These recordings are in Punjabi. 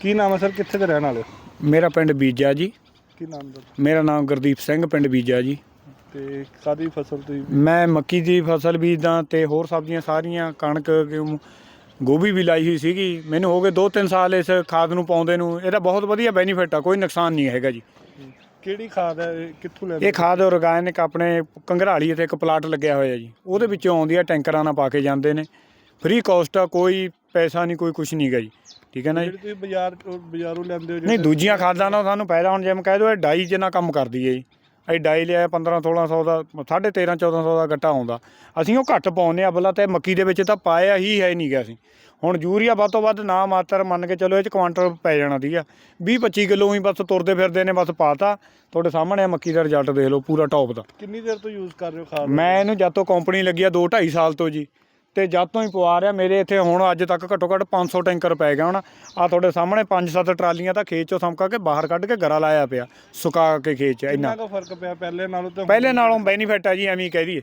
ਕੀ ਨਾਮ ਹੈ ਸਰ? ਕਿੱਥੇ ਦੇ ਰਹਿਣ ਵਾਲੇ ਹੋ? ਮੇਰਾ ਪਿੰਡ ਬੀਜਾ ਜੀ। ਕੀ ਨਾਮ ਦਾ? ਮੇਰਾ ਨਾਮ ਗੁਰਦੀਪ ਸਿੰਘ ਪਿੰਡ ਬੀਜਾ ਜੀ। ਤੇ ਕਾਦੀ ਫਸਲ ਤੁਸੀਂ? ਮੈਂ ਮੱਕੀ ਦੀ ਫਸਲ ਬੀਜਦਾ ਤੇ ਹੋਰ ਸਬਜ਼ੀਆਂ ਸਾਰੀਆਂ ਕਣਕ ਕਿਉਂ ਗੋਭੀ ਵੀ ਲਾਈ ਹੋਈ ਸੀਗੀ। ਮੈਨੂੰ ਹੋ ਗਏ 2-3 ਸਾਲ ਇਸ ਖਾਦ ਨੂੰ ਪਾਉਂਦੇ ਨੂੰ। ਇਹਦਾ ਬਹੁਤ ਵਧੀਆ ਬੈਨੀਫਿਟ ਆ ਕੋਈ ਨੁਕਸਾਨ ਨਹੀਂ ਹੈਗਾ ਜੀ। ਕਿਹੜੀ ਖਾਦ ਹੈ? ਇਹ ਕਿੱਥੋਂ ਲੈਂਦੇ ਇਹ ਖਾਦ ਆਰਗੈਨਿਕ ਆਪਣੇ ਕੰਗਰਾਲੀ ਤੇ ਇੱਕ ਪਲਾਟ ਲੱਗਿਆ ਹੋਇਆ ਜੀ। ਉਹਦੇ ਵਿੱਚੋਂ ਆਉਂਦੀ ਆ ਟੈਂਕਰਾਂ ਨਾਲ ਪਾ ਕੇ ਜਾਂਦੇ ਨੇ। ਫ੍ਰੀ ਕਾਸਟ ਆ ਕੋਈ ਪੈਸਾ ਨਹੀਂ ਕੋਈ ਕੁਝ ਨਹੀਂਗਾ ਜੀ। ਠੀਕ ਹੈ ਨਾ ਜੀ? ਜਿਹੜੀ ਤੁਸੀਂ ਬਾਜ਼ਾਰ ਤੋਂ- ਬਾਜ਼ਾਰੋਂ ਲੈਂਦੇ ਹੋ ਨਹੀਂ ਦੂਜੀਆਂ ਖਾਦਾਂ ਨਾਲ ਸਾਨੂੰ ਪਹਿਲਾਂ ਹੁਣ ਜਿਵੇਂ ਕਹਿ ਦੋ ਇਹ ਡਾਈ ਜਿੰਨਾ ਕੰਮ ਕਰਦੀ ਹੈ ਜੀ। ਅਸੀਂ ਡਾਈ ਲਿਆ 15 1600 ਦਾ 13.5 1400 ਦਾ ਗੱਟਾ ਆਉਂਦਾ। ਅਸੀਂ ਉਹ ਘੱਟ ਪਾਉਂਦੇ ਆ ਬਲਾ ਤੇ ਮੱਕੀ ਦੇ ਵਿੱਚ ਤਾਂ ਪਾਇਆ ਹੀ ਹੈ ਨਹੀਂਗਾ ਅਸੀਂ। ਹੁਣ ਯੂਰੀਆ ਵੱਧ ਤੋਂ ਵੱਧ ਨਾ ਮਾਤਰ ਮੰਨ ਕੇ ਚਲੋ ਇਹ ਚ ਕੁਆਂਟਲ ਪੈ ਜਾਣਾ ਸੀਗਾ 20 25 ਕਿਲੋ ਹੀ ਬਸ ਤੁਰਦੇ ਫਿਰਦੇ ਨੇ ਬਸ ਪਾਤਾ। ਤੁਹਾਡੇ ਸਾਹਮਣੇ ਆ ਮੱਕੀ ਦਾ ਰਿਜ਼ਲਟ ਦੇਖ ਲਓ ਪੂਰਾ ਟੌਪ ਦਾ। ਕਿੰਨੀ ਦੇਰ ਤੋਂ ਯੂਜ਼ ਕਰ ਰਹੇ ਹੋ ਖਾਦ? ਮੈਂ ਇਹਨੂੰ ਜਦ ਤੋਂ ਕੰਪਨੀ ਲੱਗੀ ਆ 2 2.5 ਸਾਲ ਤੋਂ ਜੀ। ਤੇ ਜਦ ਤੋਂ ਹੀ ਪਵਾ ਰਿਹਾ ਮੇਰੇ ਇੱਥੇ ਹੁਣ ਅੱਜ ਤੱਕ ਘੱਟੋ ਘੱਟ 500 ਟੈਂਕਰ ਪੈ ਗਿਆ ਹੁਣ। ਆ ਤੁਹਾਡੇ ਸਾਹਮਣੇ 5-7 ਟਰਾਲੀਆਂ ਤਾਂ ਖੇਤ ਚੋਂ ਸਮਕਾ ਕੇ ਬਾਹਰ ਕੱਢ ਕੇ ਗਰਾ ਲਾਇਆ ਪਿਆ ਸੁਕਾ ਕੇ ਖੇਤ 'ਚ ਇੰਨਾ। ਕਿੰਨਾ ਕੁ ਫ਼ਰਕ ਪਿਆ ਪਹਿਲੇ ਨਾਲੋਂ ਤੇ ਪਹਿਲੇ ਨਾਲੋਂ ਬੈਨੀਫਿਟ ਆ ਜੀ ਐਵੇਂ ਹੀ ਕਹਿ ਦਈਏ।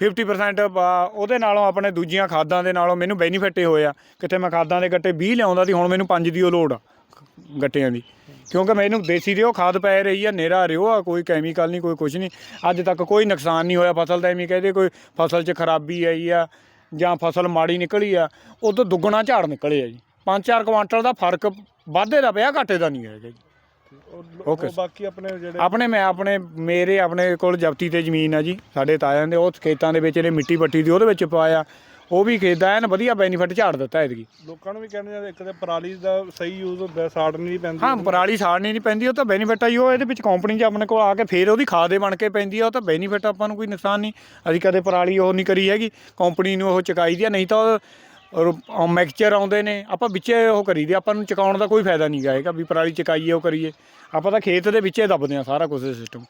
50% ਬਾ- ਉਹਦੇ ਨਾਲੋਂ ਆਪਣੇ ਦੂਜੀਆਂ ਖਾਦਾਂ ਦੇ ਨਾਲੋਂ ਮੈਨੂੰ ਬੈਨੀਫਿਟ ਇਹ ਹੋਇਆ। ਕਿਤੇ ਮੈਂ ਖਾਦਾਂ ਦੇ ਗੱਟੇ 20 ਲਿਆਉਂਦਾ ਸੀ ਹੁਣ ਮੈਨੂੰ 5 ਦੀ ਉਹ ਲੋੜ ਆ ਗੱਟਿਆਂ ਦੀ। ਕਿਉਂਕਿ ਮੈਨੂੰ ਦੇਸੀ ਰਿਓ ਖਾਦ ਪੈ ਰਹੀ ਆ ਨੇਰਾ ਰਿਓ ਆ ਕੋਈ ਕੈਮੀਕਲ ਨਹੀਂ ਕੋਈ ਕੁਝ ਨਹੀਂ। ਅੱਜ ਤੱਕ ਕੋਈ ਨੁਕਸਾਨ ਨਹੀਂ ਹੋਇਆ ਫਸਲ ਦਾ ਐਵੇਂ ਕਹਦੇ ਕੋਈ ਫਸਲ 'ਚ ਖਰਾਬੀ ਆਈ ਆ ਜਾਂ ਫਸਲ ਮਾੜੀ ਨਿਕਲੀ ਆ ਉਹ ਤੋਂ ਦੁੱਗਣਾ ਝਾੜ ਨਿਕਲੇ ਆ ਜੀ। 5-4 ਕੁਆਂਟਲ ਦਾ ਫ਼ਰਕ ਵਾਧੇ ਦਾ ਪਿਆ ਘਾਟੇ ਦਾ ਨਹੀਂ ਹੈਗਾ ਜੀ। ਓਕੇ ਬਾਕੀ ਆਪਣੇ ਜਿਹੜੇ ਆਪਣੇ ਮੈਂ ਆਪਣੇ ਮੇਰੇ ਆਪਣੇ ਕੋਲ ਜਪਤੀ ਤੇ ਜ਼ਮੀਨ ਆ ਜੀ ਸਾਡੇ ਤਾਇਆਂ ਦੇ ਉਹ ਖੇਤਾਂ ਦੇ ਵਿੱਚ ਨੇ ਮਿੱਟੀ ਪੱਟੀ ਦੀ ਉਹਦੇ ਵਿੱਚ ਪਾਇਆ। ਉਹ ਵੀ ਖੇਤ ਦਾ ਐਨ ਵਧੀਆ ਬੈਨੀਫਿਟ ਝਾੜ ਦਿੱਤਾ ਐਤਕੀ। ਲੋਕਾਂ ਨੂੰ ਵੀ ਕਹਿੰਦੇ ਆ ਇੱਕ ਤੇ ਪਰਾਲੀ ਦਾ ਸਹੀ ਯੂਜ਼ ਹੁੰਦਾ ਸਾੜ ਨਹੀਂ ਪੈਂਦੀ ਹਾਂ ਪਰਾਲੀ ਸਾੜਨੀ ਨਹੀਂ ਪੈਂਦੀ ਉਹ ਤਾਂ ਬੈਨੀਫਿਟ ਆ ਜੀ ਉਹ ਇਹਦੇ ਵਿੱਚ ਕੰਪਨੀ 'ਚ ਆਪਣੇ ਕੋਲ ਆ ਕੇ ਫੇਰ ਉਹਦੀ ਖਾਦੇ ਬਣ ਕੇ ਪੈਂਦੀ ਆ ਉਹ ਤਾਂ ਬੈਨੀਫਿਟ ਆਪਾਂ ਨੂੰ ਕੋਈ ਨੁਕਸਾਨ ਨਹੀਂ। ਅਸੀਂ ਕਦੇ ਪਰਾਲੀ ਉਹ ਨਹੀਂ ਕਰੀ ਹੈਗੀ ਕੰਪਨੀ ਨੂੰ ਉਹ ਚੁਕਾਈ ਦੀ ਆ ਨਹੀਂ ਤਾਂ ਉਹ ਮਿਕਸਚਰ ਆਉਂਦੇ ਨੇ ਆਪਾਂ ਵਿੱਚੇ ਉਹ ਕਰੀਦੀ ਆਪਾਂ ਨੂੰ ਚੁਕਾਉਣ ਦਾ ਕੋਈ ਫਾਇਦਾ ਨਹੀਂ ਹੈਗਾ ਵੀ ਪਰਾਲੀ ਚੁਕਾਈਏ ਉਹ ਕਰੀਏ। ਆਪਾਂ ਤਾਂ ਖੇਤ ਦੇ ਵਿੱਚੇ ਦੱਬਦੇ ਆ ਸਾਰਾ ਕੁਝ ਸਿਸਟਮ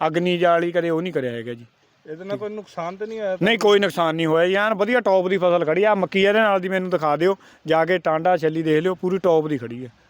ਅਗਨੀ ਜਾਲੀ ਕਦੇ ਉਹ ਨਹੀਂ ਕਰਿਆ ਹੈਗਾ ਜੀ। ਇਹਦੇ ਨਾਲ ਕੋਈ ਨੁਕਸਾਨ ਤੇ ਨਹੀਂ ਆਇਆ ਨਹੀਂ, ਕੋਈ ਨੁਕਸਾਨ ਨਹੀਂ ਹੋਇਆ ਯਾਰ ਵਧੀਆ ਟੌਪ ਦੀ ਫਸਲ ਖੜੀ ਆ। ਮੱਕੀ ਇਹਦੇ ਨਾਲ ਦੀ ਮੈਨੂੰ ਦਿਖਾ ਦਿਓ। ਜਾ ਕੇ ਟਾਂਡਾ ਛੱਲੀ ਦੇਖ ਲਿਓ। ਪੂਰੀ ਟੌਪ ਦੀ ਖੜੀ ਆ।